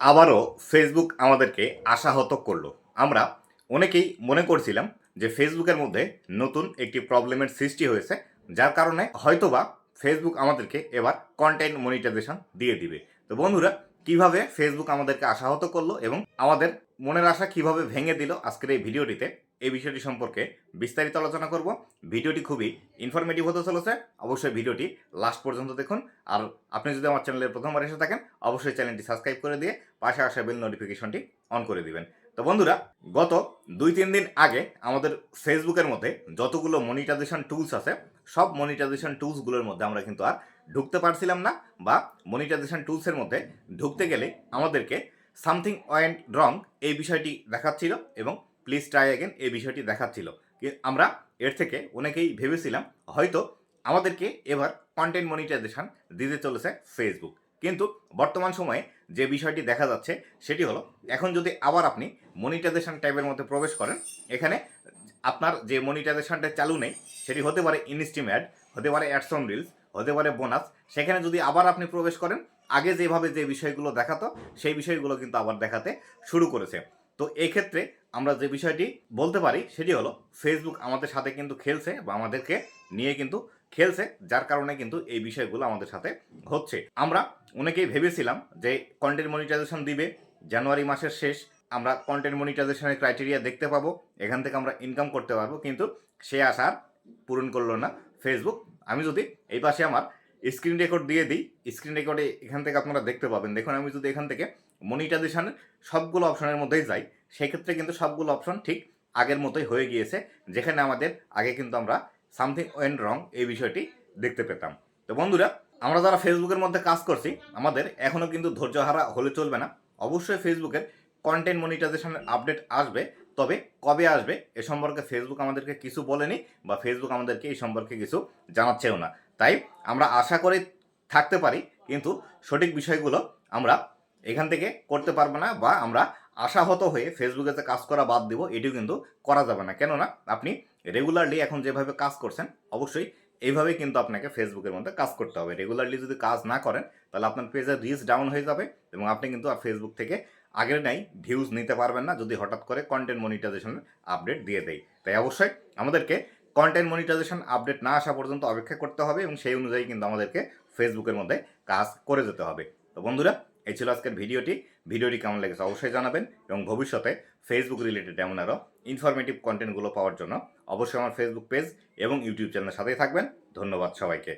আবারও ফেসবুক আমাদেরকে আশাহত করল। আমরা অনেকেই মনে করছিলাম যে ফেসবুকের মধ্যে নতুন একটি প্রবলেমের সৃষ্টি হয়েছে, যার কারণে হয়তোবা ফেসবুক আমাদেরকে এবার কন্টেন্ট মনিটাইজেশন দিয়ে দিবে। তো বন্ধুরা কীভাবে ফেসবুক আমাদেরকে আশাহত করল এবং আমাদের মনের আশা কীভাবে ভেঙে দিল আজকের এই ভিডিওটিতে, এই বিষয়টি সম্পর্কে বিস্তারিত আলোচনা করব। ভিডিওটি খুবই ইনফরমেটিভ হতে চলেছে। অবশ্যই ভিডিওটি লাস্ট পর্যন্ত দেখুন। আর আপনি যদি আমার চ্যানেলের প্রথমবার এসে থাকেন, অবশ্যই চ্যানেলটি সাবস্ক্রাইব করে দিয়ে পাশে আসা বেল নোটিফিকেশনটি অন করে দিবেন। তো বন্ধুরা, গত দুই তিন দিন আগে আমাদের ফেসবুকের মধ্যে যতগুলো মনিটাইজেশন টুলস আছে সব মনিটাইজেশন টুলসগুলোর মধ্যে আমরা কিন্তু আর ঢুকতে পারছিলাম না বা মনিটাইজেশন টুলসের মধ্যে ঢুকতে গেলে আমাদেরকে সামথিং ওয়েন্ট রং এই বিষয়টি দেখাচ্ছিল এবং প্লিজ ট্রাই অ্যাগেন এই বিষয়টি দেখাচ্ছিল। আমরা এর থেকে অনেকেই ভেবেছিলাম, হয়তো আমাদেরকে এবার কন্টেন্ট মনিটাইজেশন দিতে চলেছে ফেসবুক কিন্তু বর্তমান সময়ে যে বিষয়টি দেখা যাচ্ছে, সেটি হলো এখন যদি আবার আপনি মনিটাইজেশন টাইপের মধ্যে প্রবেশ করেন, এখানে আপনার যে মনিটাইজেশনটা চালু নেই, সেটি হতে পারে ইনস্টিম অ্যাড হতে পারে অ্যাডসন রিলস হতে পারে বোনাস সেখানে যদি আবার আপনি প্রবেশ করেন, আগে যেভাবে যে বিষয়গুলো দেখাতো, সেই বিষয়গুলো কিন্তু আবার দেখাতে শুরু করেছে। তো এই ক্ষেত্রে আমরা যে বিষয়টি বলতে পারি, সেটি হলো ফেসবুক আমাদের সাথে কিন্তু খেলছে বা আমাদেরকে নিয়ে কিন্তু খেলছে, যার কারণে কিন্তু এই বিষয়গুলো আমাদের সাথে হচ্ছে। আমরা অনেকেই ভেবেছিলাম যে কন্টেন্ট মনিটাইজেশন দিবে, জানুয়ারি মাসের শেষ আমরা কন্টেন্ট মনিটাইজেশনের ক্রাইটেরিয়া দেখতে পাবো, এখান থেকে আমরা ইনকাম করতে পারব, কিন্তু সে আশার পূরণ করল না। ফেসবুক আমি যদি এই পাশে আমার স্ক্রিন রেকর্ড দিয়ে দিই স্ক্রিন রেকর্ডে এখান থেকে আপনারা দেখতে পাবেন। দেখুন, আমি যদি এখান থেকে মনিটাইজেশনের সবগুলো অপশনের মধ্যেই যাই, সেক্ষেত্রে কিন্তু সবগুলো অপশন ঠিক আগের মতোই হয়ে গিয়েছে, যেখানে আমাদের আগে কিন্তু আমরা সামথিং ওয়েন রং এই বিষয়টি দেখতে পেতাম। তো বন্ধুরা, আমরা যারা ফেসবুকের মধ্যে কাজ করছি, আমাদের এখনও কিন্তু ধৈর্য হারা হলে চলবে না। অবশ্যই ফেসবুকের কন্টেন্ট মনিটাইজেশনের আপডেট আসবে, তবে কবে আসবে এ সম্পর্কে ফেসবুক আমাদেরকে কিছু বলেনি বা ফেসবুক আমাদেরকে এই সম্পর্কে কিছু জানাচ্ছেও না। তাই আমরা আশা করে থাকতে পারি, কিন্তু সঠিক বিষয়গুলো আমরা এখান থেকে করতে পারব না বা আমরা আশাহত হয়ে ফেসবুকে যে কাজ করা বাদ দিব, এটিও কিন্তু করা যাবে না। কেননা আপনি রেগুলারলি এখন যেভাবে কাজ করছেন, অবশ্যই এইভাবেই কিন্তু আপনাকে ফেসবুকের মধ্যে কাজ করতে হবে। রেগুলারলি যদি কাজ না করেন, তাহলে আপনার পেজের রিচ ডাউন হয়ে যাবে এবং আপনি কিন্তু আর ফেসবুক থেকে আগের নাই ভিউজ নিতে পারবেন না, যদি হঠাৎ করে কন্টেন্ট মনিটাইজেশনের আপডেট দিয়ে দেয় তাই অবশ্যই আমাদেরকে কন্টেন্ট মনিটাইজেশন আপডেট না আসা পর্যন্ত অপেক্ষা করতে হবে এবং সেই অনুযায়ী কিন্তু আমাদেরকে ফেসবুকের মধ্যে কাজ করে যেতে হবে। তো বন্ধুরা, এই ছিল আজকের ভিডিওটি। ভিডিওটি কেমন লেগেছে অবশ্যই জানাবেন এবং ভবিষ্যতে ফেসবুক রিলেটেড এমন আরও ইনফরমেটিভ কন্টেন্টগুলো পাওয়ার জন্য অবশ্যই আমার ফেসবুক পেজ এবং ইউটিউব চ্যানেলের সাথেই থাকবেন। ধন্যবাদ সবাইকে।